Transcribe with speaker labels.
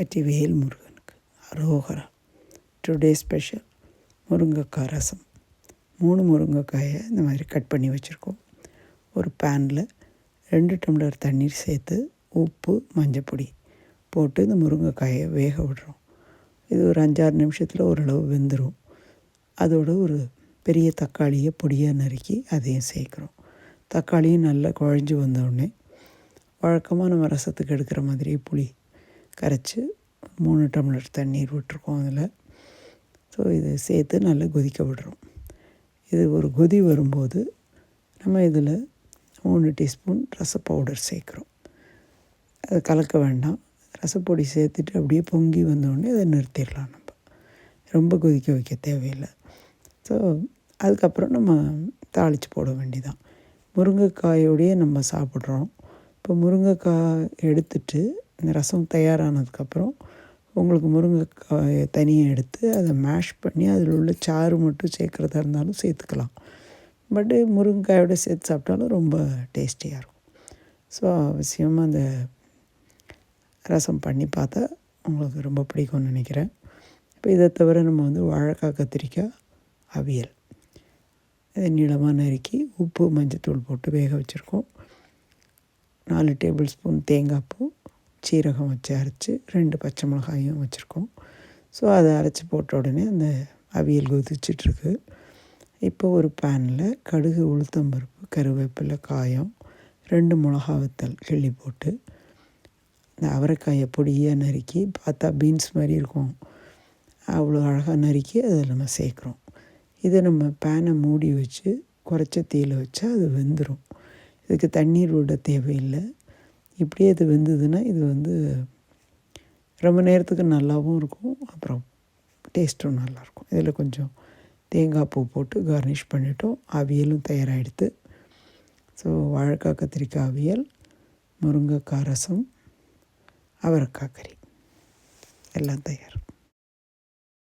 Speaker 1: வெற்றி வேல் முருகனுக்கு. அரோகரா. டுடே ஸ்பெஷல் முருங்கைக்காய் ரசம். மூணு முருங்கைக்காயை இந்த மாதிரி கட் பண்ணி வச்சுருக்கோம். ஒரு பேனில் ரெண்டு டம்ளர் தண்ணீர் சேர்த்து உப்பு மஞ்சப்பொடி போட்டு இந்த முருங்கைக்காயை வேக விடுறோம். இது ஒரு அஞ்சாறு நிமிஷத்தில் ஓரளவு வெந்துடும் அதோட ஒரு பெரிய தக்காளியை பொடியாக நறுக்கி அதையும் சேர்க்குறோம். தக்காளியும் நல்லா குழஞ்சி வந்தோடனே வழக்கமாக நம்ம ரசத்துக்கு எடுக்கிற மாதிரி புளி கரைச்சி மூணு டம்ளர் தண்ணீர் விட்டுருக்கோம் அதில். ஸோ இது சேர்த்து நல்லா கொதிக்க விடுறோம். இது ஒரு கொதி வரும்போது நம்ம இதில் மூணு டீஸ்பூன் ரச பவுடர் சேர்க்குறோம். அதை கலக்க வேண்டாம். ரசப்பொடி சேர்த்துட்டு அப்படியே பொங்கி வந்தோடனே அதை நிறுத்திடலாம் நம்ம. ரொம்ப கொதிக்க வைக்க தேவையில்லை. ஸோ அதுக்கப்புறம் நம்ம தாளித்து போட வேண்டிதான் முருங்கைக்காயோடையே நம்ம சாப்பிட்றோம். இப்போ முருங்கைக்காய் எடுத்துட்டு இந்த ரசம் தயாரானதுக்கப்புறம் உங்களுக்கு முருங்கைக்காயை தனியாக எடுத்து அதை மேஷ் பண்ணி அதில் உள்ள சாறு மட்டும் சேர்க்குறதா இருந்தாலும் சேர்த்துக்கலாம். பட்டு முருங்கைக்காயோட சேர்த்து சாப்பிட்டாலும் ரொம்ப டேஸ்டியாக இருக்கும். ஸோ அவசியமாக அந்த ரசம் பண்ணி பார்த்தா உங்களுக்கு ரொம்ப பிடிக்கும்னு நினைக்கிறேன். இப்போ இதை தவிர நம்ம வந்து வாழைக்காய் கத்திரிக்காய் அவியல். இதை நீளமாக நறுக்கி உப்பு மஞ்சத்தூள் போட்டு வேக வச்சுருக்கோம். நாலு டேபிள் ஸ்பூன் தேங்காய் பூ சீரகம் வச்சு அரைச்சி ரெண்டு பச்சை மிளகாயும் வச்சுருக்கோம். ஸோ அதை அரைச்சி போட்ட உடனே அந்த அவியல் கொதிச்சிட்ருக்கு. இப்போ ஒரு பேனில் கடுகு உளுத்தம்பருப்பு கருவேப்பிலை காயம் ரெண்டு மிளகா வத்தல் கிள்ளி போட்டு இந்த அவரைக்காயை பொடியாக நறுக்கி பார்த்தா பீன்ஸ் மாதிரி இருக்கும். அவ்வளோ அழகாக நறுக்கி அதை நம்ம சேர்க்குறோம். இதை நம்ம பேனை மூடி வச்சு குறைச்ச தீயில் வச்சா அது வெந்துடும் இதுக்கு தண்ணீர் விட தேவையில்லை. இப்படியே இது வெந்ததுன்னா இது வந்து ரொம்ப நேரத்துக்கு நல்லாவும் இருக்கும். அப்புறம் டேஸ்ட்டும் நல்லாயிருக்கும் இதில் கொஞ்சம் தேங்காய் பூ போட்டு கார்னிஷ் பண்ணிட்டோம் அவியலும் தயாராகிடுது ஸோ வாழைக்காய் கத்திரிக்காய் அவியல் முருங்கைக்காய் ரசம் அவரைக்காய் கறி. எல்லாம் தயார்.